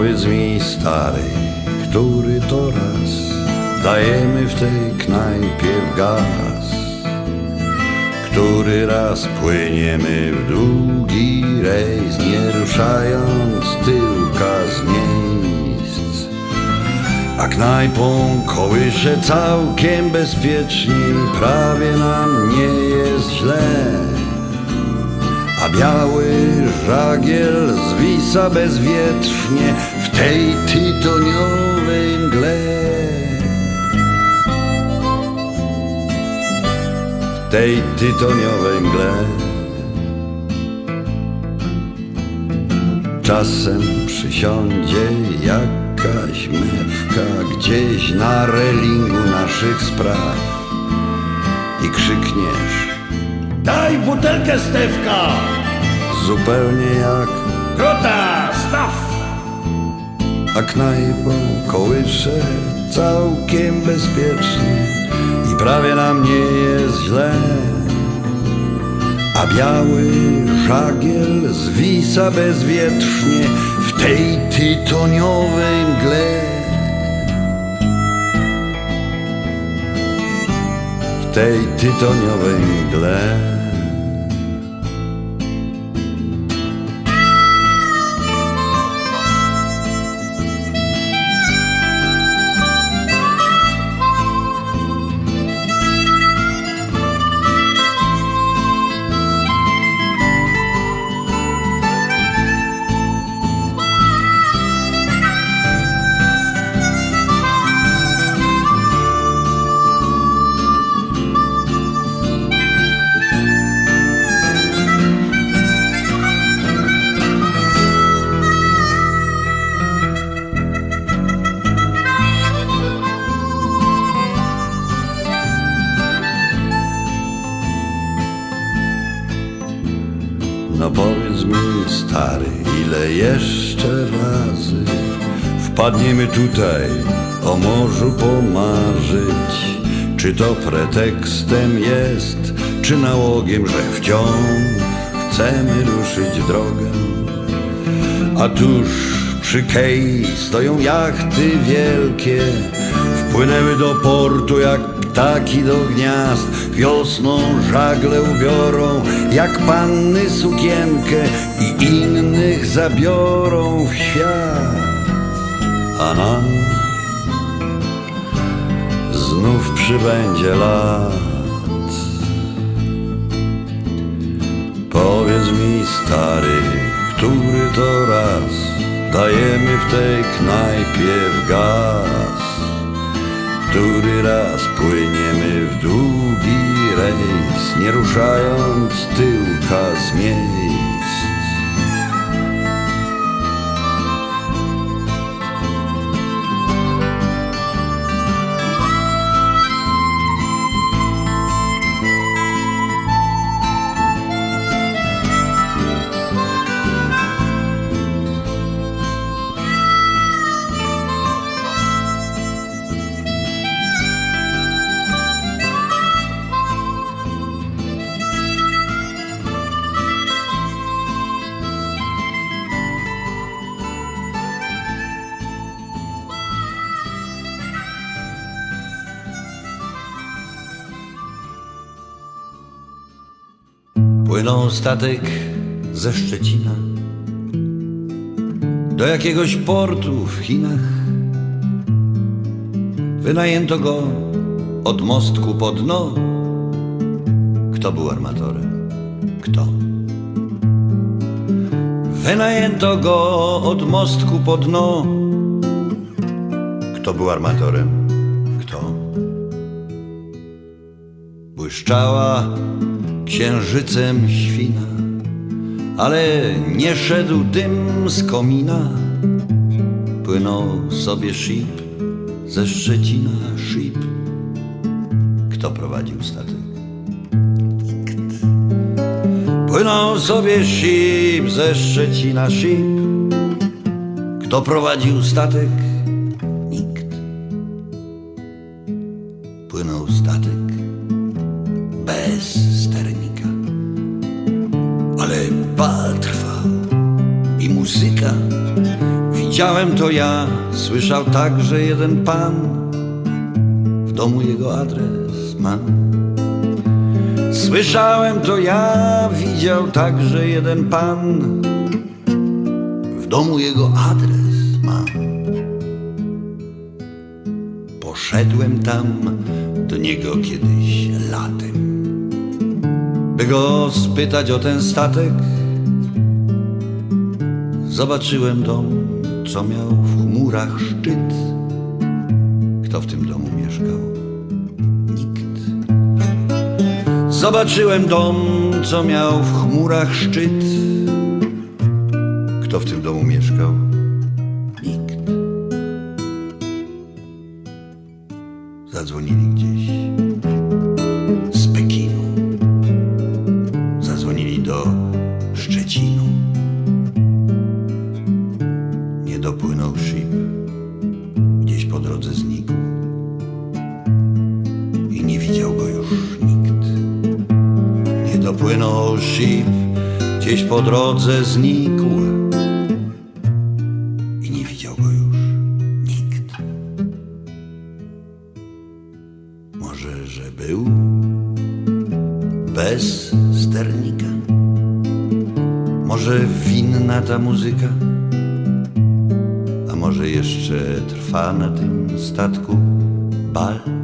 Powiedz mi stary, który to raz Dajemy w tej knajpie w gaz? Który raz płyniemy w długi rejs Nie ruszając tyłka z miejsc? A knajpą kołysze całkiem bezpiecznie Prawie nam nie jest źle a biały żagiel zwisa bezwietrznie w tej tytoniowej mgle. W tej tytoniowej mgle. Czasem przysiądzie jakaś mewka gdzieś na relingu naszych spraw i krzykniesz Daj butelkę Stewka! zupełnie jak Grota, staw! a knajpą kołysze całkiem bezpiecznie i prawie nam nie jest źle. A biały żagiel zwisa bezwietrznie w tej tytoniowej mgle. Tej tytoniowej mgle. Stary, ile jeszcze razy wpadniemy tutaj o morzu pomarzyć? Czy to pretekstem jest, czy nałogiem, że wciąż chcemy ruszyć drogę? A tuż przy kei stoją jachty wielkie Wpłynęły do portu jak ptaki do gniazd Wiosną żagle ubiorą jak panny sukienkę I innych zabiorą w świat. A nam znów przybędzie lat. Powiedz mi stary, który to raz Dajemy w tej knajpie w gaz Który raz płyniemy w długi rejs Nie ruszając tyłka z miejsc Płynął statek ze Szczecina do jakiegoś portu w Chinach. Wynajęto go od mostku po dno. Kto był armatorem? Kto? Wynajęto go od mostku po dno. Kto był armatorem? Kto? Błyszczała księżycem świna, ale nie szedł dym z komina. Płynął sobie ship ze Szczecina ship. Kto prowadził statek? Nikt. Płynął sobie ship ze Szczecina ship. Kto prowadził statek? Bez sternika. Ale bal trwał i muzyka. widziałem to ja, słyszał także jeden pan, w domu jego adres mam. Słyszałem to ja, widział także jeden pan, w domu jego adres mam. Poszedłem tam do niego kiedyś latem, by go spytać o ten statek. Zobaczyłem dom, co miał w chmurach szczyt. Kto w tym domu mieszkał? Nikt. Zobaczyłem dom, co miał w chmurach szczyt. Kto w tym domu mieszkał? Nikt. Zadzwonili gdzieś dopłynął ship, gdzieś po drodze znikł. I nie widział go już nikt. Nie dopłynął ship, gdzieś po drodze znikł. I nie widział go już nikt. Może, że był bez sternika? Może winna ta muzyka? Może jeszcze trwa na tym statku bal?